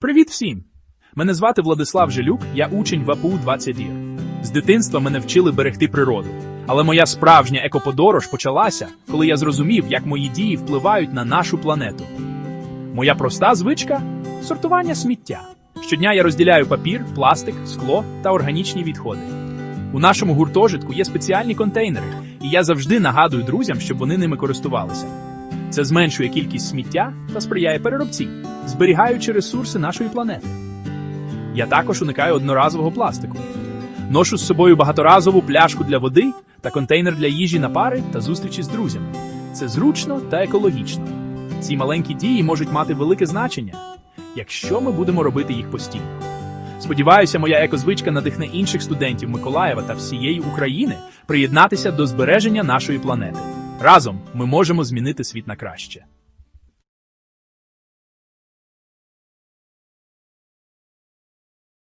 Привіт всім! Мене звати Владислав Жилюк, я учень в АПУ 20 ір. З дитинства мене вчили берегти природу. Але моя справжня екоподорож почалася, коли я зрозумів, як мої дії впливають на нашу планету. Моя проста звичка сортування сміття. Щодня я розділяю папір, пластик, скло та органічні відходи. У нашому гуртожитку є спеціальні контейнери, і я завжди нагадую друзям, щоб вони ними користувалися. Це зменшує кількість сміття та сприяє переробці, зберігаючи ресурси нашої планети. Я також уникаю одноразового пластику. Ношу з собою багаторазову пляшку для води та контейнер для їжі на пари та зустрічі з друзями. Це зручно та екологічно. Ці маленькі дії можуть мати велике значення, якщо ми будемо робити їх постійно. Сподіваюся, моя екозвичка надихне інших студентів Миколаєва та всієї України приєднатися до збереження нашої планети. Разом ми можемо змінити світ на краще.